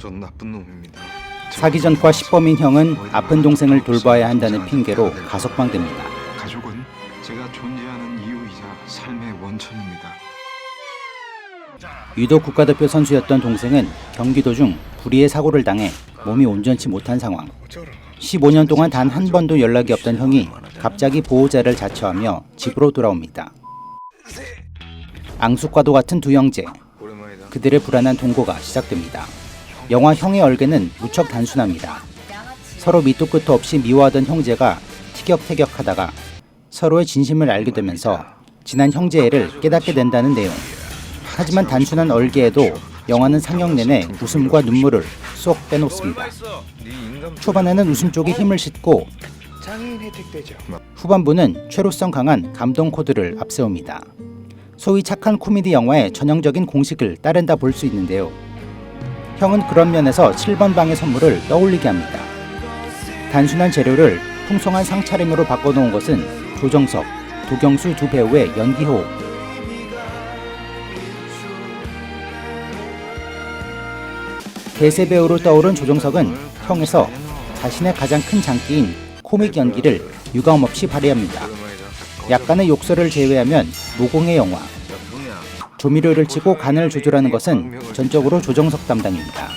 전 나쁜 놈입니다. 사기 전과 시범인 형은 아픈 동생을 돌봐야 한다는 핑계로 가석방됩니다. 가족은 제가 존재하는 이유이자 삶의 원천입니다. 유도 국가대표 선수였던 동생은 경기도 중 불의의 사고를 당해 몸이 온전치 못한 상황. 15년 동안 단 한 번도 연락이 없던 형이 갑자기 보호자를 자처하며 집으로 돌아옵니다. 앙숙과도 같은 두 형제. 그들의 불안한 동거가 시작됩니다. 영화 형의 얼개는 무척 단순합니다. 서로 밑도 끝도 없이 미워하던 형제가 티격태격하다가 서로의 진심을 알게 되면서 지난 형제애를 깨닫게 된다는 내용. 하지만 단순한 얼개에도 영화는 상영 내내 웃음과 눈물을 쏙 빼놓습니다. 초반에는 웃음 쪽에 힘을 싣고. 후반부는 최루성 강한 감동 코드를 앞세웁니다. 소위 착한 코미디 영화의 전형적인 공식을 따른다 볼 수 있는데요. 형은 그런 면에서 7번 방의 선물을 떠올리게 합니다. 단순한 재료를 풍성한 상차림으로 바꿔놓은 것은 조정석, 도경수 두 배우의 연기 호흡. 대세 배우로 떠오른 조정석은 형에서 자신의 가장 큰 장기인 코믹 연기를 유감 없이 발휘합니다. 약간의 욕설을 제외하면 무공의 영화. 조미료를 치고 간을 조절하는 것은 전적으로 조정석 담당입니다.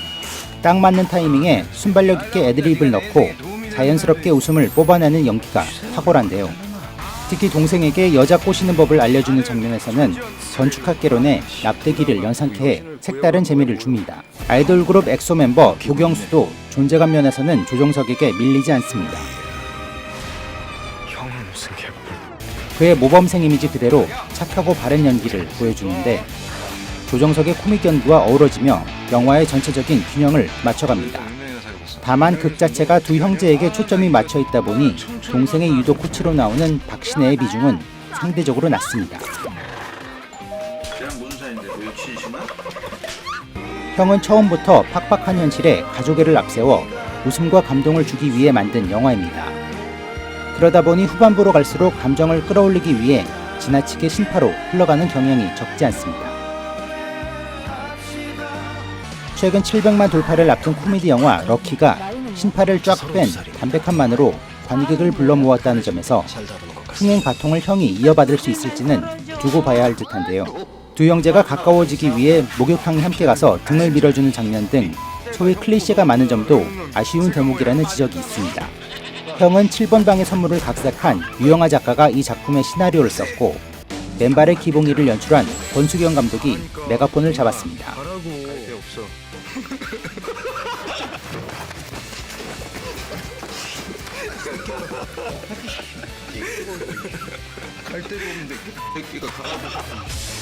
딱 맞는 타이밍에 순발력 있게 애드립을 넣고 자연스럽게 웃음을 뽑아내는 연기가 탁월한데요. 특히 동생에게 여자 꼬시는 법을 알려주는 장면에서는 전축학개론의 납대기를 연상케 해 색다른 재미를 줍니다. 아이돌 그룹 엑소 멤버 도경수도 존재감 면에서는 조정석에게 밀리지 않습니다. 형은 무슨 개뿔? 그의 모범생 이미지 그대로 착하고 바른 연기를 보여주는데 조정석의 코믹 연기와 어우러지며 영화의 전체적인 균형을 맞춰갑니다. 다만 극 자체가 두 형제에게 초점이 맞춰 있다 보니 동생의 유도 코치로 나오는 박신혜의 비중은 상대적으로 낮습니다. 형은 처음부터 팍팍한 현실에 가족애를 앞세워 웃음과 감동을 주기 위해 만든 영화입니다. 그러다 보니 후반부로 갈수록 감정을 끌어올리기 위해 지나치게 신파로 흘러가는 경향이 적지 않습니다. 최근 700만 돌파를 앞둔 코미디 영화 럭키가 신파를 쫙 뺀 담백함만으로 관객을 불러 모았다는 점에서 흥행 바통을 형이 이어받을 수 있을지는 두고 봐야 할 듯한데요. 두 형제가 가까워지기 위해 목욕탕에 함께 가서 등을 밀어주는 장면 등 소위 클리셰가 많은 점도 아쉬운 대목이라는 지적이 있습니다. 형은 7번 방의 선물을 각색한 유영아 작가가 이 작품의 시나리오를 썼고 맨발의 기봉이를 연출한 권수경 감독이 메가폰을 잡았습니다. 갈 데도 없는데 새끼가 가라고